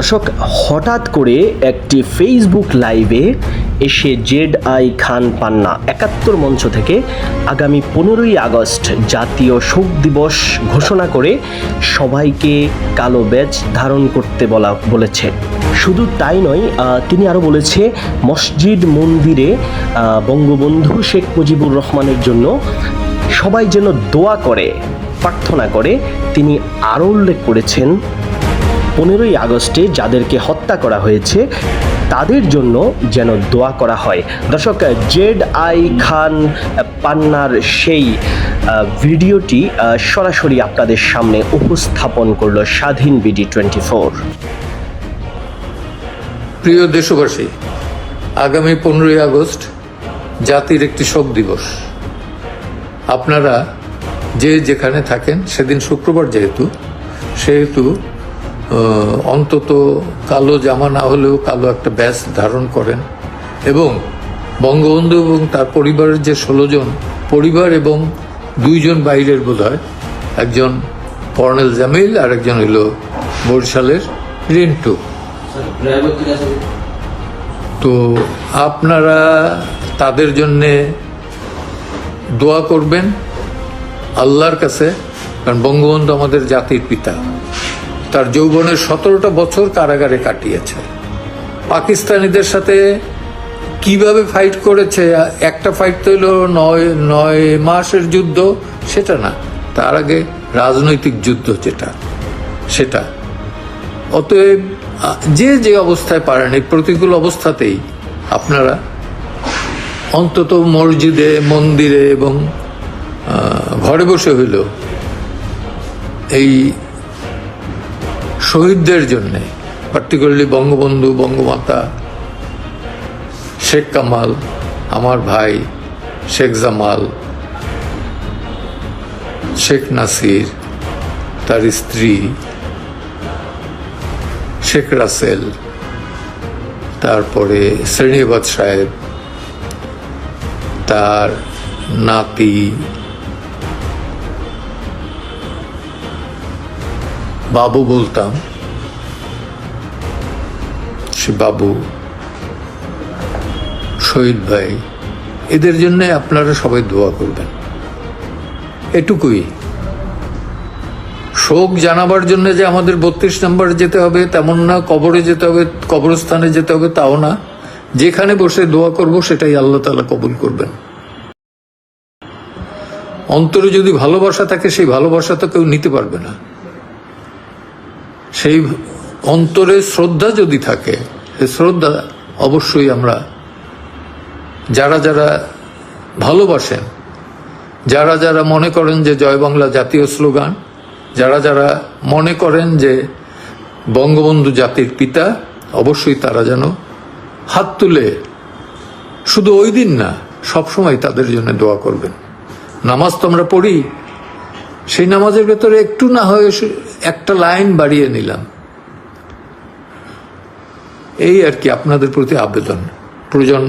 দর্শক, হঠাৎ করে একটি ফেসবুক লাইভে এসে জেড আই খান পান্না একাত্তর মঞ্চ থেকে আগামী পনেরোই আগস্ট জাতীয় শোক দিবস ঘোষণা করে সবাইকে কালো ব্যাজ ধারণ করতে বলা বলেছে। শুধু তাই নয় তিনি আরও বলেছে, মসজিদ মন্দিরে বঙ্গবন্ধু শেখ মুজিবুর রহমানের জন্য সবাই যেন দোয়া করে, প্রার্থনা করে, তিনি আরও উল্লেখ করেছেন পনেরোই আগস্টে যাদেরকে হত্যা করা হয়েছে, তাদের জন্য যেন দোয়া করা হয়। দর্শক, জেড আই খান পান্নার সেই ভিডিওটি সরাসরি আপনাদের সামনে উপস্থাপন করল স্বাধীন বিডি টোয়েন্টি ফোর। প্রিয় দেশবাসী, আগামী পনেরোই আগস্ট জাতির একটি শোক দিবস। আপনারা যে যেখানে থাকেন, সেদিন শুক্রবার যেহেতু, সেহেতু অন্তত কালো জামা না হলেও কালো একটা ব্যাস ধারণ করেন। এবং বঙ্গবন্ধু এবং তার পরিবারের যে ষোলো জন, পরিবার এবং দুইজন বাইরের বোধ হয় একজন কর্নেল জামিল আর একজন হইল বরিশালের রিন্টু। তো আপনারা তাদের জন্যে দোয়া করবেন আল্লাহর কাছে, কারণ বঙ্গবন্ধু আমাদের জাতির পিতা। তার যৌবনের সতেরোটা বছর কারাগারে কাটিয়েছে। পাকিস্তানিদের সাথে কীভাবে ফাইট করেছে? একটা ফাইট তো হলো নয় নয় মাসের যুদ্ধ, সেটা না। তার আগে রাজনৈতিক যুদ্ধ যেটা, সেটা। অতএব, যে যে অবস্থায় পারেন, এই প্রতিকূল অবস্থাতেই আপনারা অন্তত মসজিদে, মন্দিরে এবং ঘরে বসে হইল এই শহীদদের জন্য পার্টিকুলারলি বঙ্গবন্ধু, বঙ্গমাতা, শেখ কামাল, আমার ভাই শেখ জামাল, শেখ নাসির, তার স্ত্রী, শেখ রাসেল, তারপরে শ্রেণীবাদ সাহেব, তার নাতি বাবু বলতাম, সে বাবু, শহীদ ভাই, এদের জন্য আপনারা সবাই দোয়া করবেন। এটুকুই। শোক জানাবার জন্য যে আমাদের বত্রিশ নম্বরে যেতে হবে, তেমন না কবরে যেতে হবে, কবরস্থানে যেতে হবে, তাও না। যেখানে বসে দোয়া করব, সেটাই আল্লাহ তালা কবুল করবেন। অন্তরে যদি ভালোবাসা থাকে, সেই ভালোবাসা তো কেউ নিতে পারবে না। সেই অন্তরে শ্রদ্ধা যদি থাকে, সে শ্রদ্ধা অবশ্যই আমরা যারা যারা ভালোবাসেন, যারা যারা মনে করেন যে জয় বাংলা জাতীয় স্লোগান, যারা যারা মনে করেন যে বঙ্গবন্ধু জাতির পিতা, অবশ্যই তারা যেন হাত তুলে শুধু ওই দিন না, সবসময় তাদের জন্য দোয়া করবেন। নামাজ তো আমরা পড়ি সেই নামাজের ভেতরে একটু না হয়ে একটা লাইন বাড়িয়ে নিলাম। এই আর কি আপনাদের প্রতি আবেদন। প্রয়োজন